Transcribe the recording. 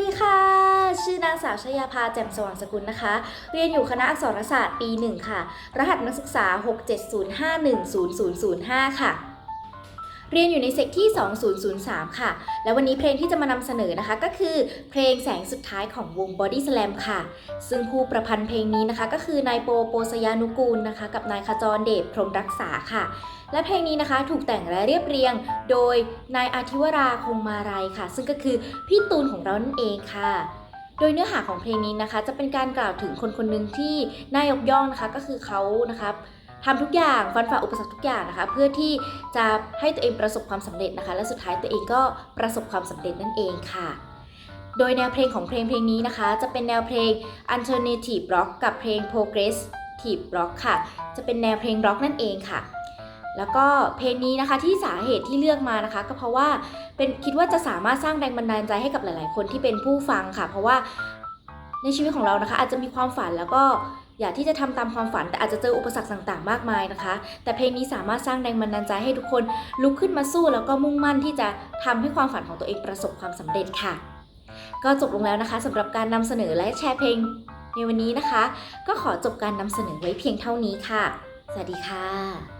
ดีค่ะ ชื่อนางสาวชยาภาแจ่มสว่างสกุลนะคะ เรียนอยู่คณะอักษรศาสตร์ปีหนึ่งค่ะ รหัสนักศึกษา 670510005 ค่ะ เรียนอยู่ในเซกที่ 2003 ค่ะ และวันนี้เพลงที่จะมานำเสนอนะคะ ก็คือเพลงแสงสุดท้ายของวง Body Slam ค่ะ ซึ่งผู้ประพันธ์เพลงนี้นะคะ ก็คือนายโปโปสยานุกูลนะคะ กับนายขจรเดชพรมรักษาค่ะ และเพลงนี้นะคะถูกแต่งและเรียบเรียง โดยนายอาทิวราคงมาลัยค่ะ ซึ่งก็คือพี่ตูนของเรานั่นเองค่ะโดยเนื้อหาของเพลงนี้นะคะ จะเป็นการกล่าวถึงคนคนหนึ่งที่น่ายกย่องนะคะก็คือเขานะคะ ทำทุกอย่างฟันฝ่าอุปสรรคทุกอย่างนะคะ เพื่อที่จะให้ตัวเองประสบความสำเร็จนะคะ และสุดท้ายตัวเองก็ประสบความสำเร็จนั่นเองค่ะ โดยแนวเพลงของเพลงเพลงนี้นะคะ จะเป็นแนวเพลง alternative rock กับเพลง progressive rock ค่ะ จะเป็นแนวเพลงร็อกนั่นเองค่ะแล้วก็เพลงนี้นะคะที่สาเหตุที่เลือกมานะคะ ก็เพราะว่าเป็นคิดว่าจะสามารถสร้างแรงบันดาลใจให้กับหลาย ๆ คนที่เป็นผู้ฟังค่ะ เพราะว่าในชีวิตของเรานะคะ อาจจะมีความฝันแล้วก็ อยากที่จะทำตามความฝันแต่อาจจะเจออุปสรรคต่างๆ มากมายนะคะ แต่เพลงนี้สามารถสร้างแรงบันดาลใจให้ทุกคนลุกขึ้นมาสู้แล้วก็มุ่งมั่นที่จะทำให้ความฝันของตัวเองประสบความสำเร็จค่ะ ก็จบลงแล้วนะคะสำหรับการนำเสนอและแชร์เพลงในวันนี้นะคะ ก็ขอจบการนำเสนอไว้เพียงเท่านี้ค่ะ สวัสดีค่ะ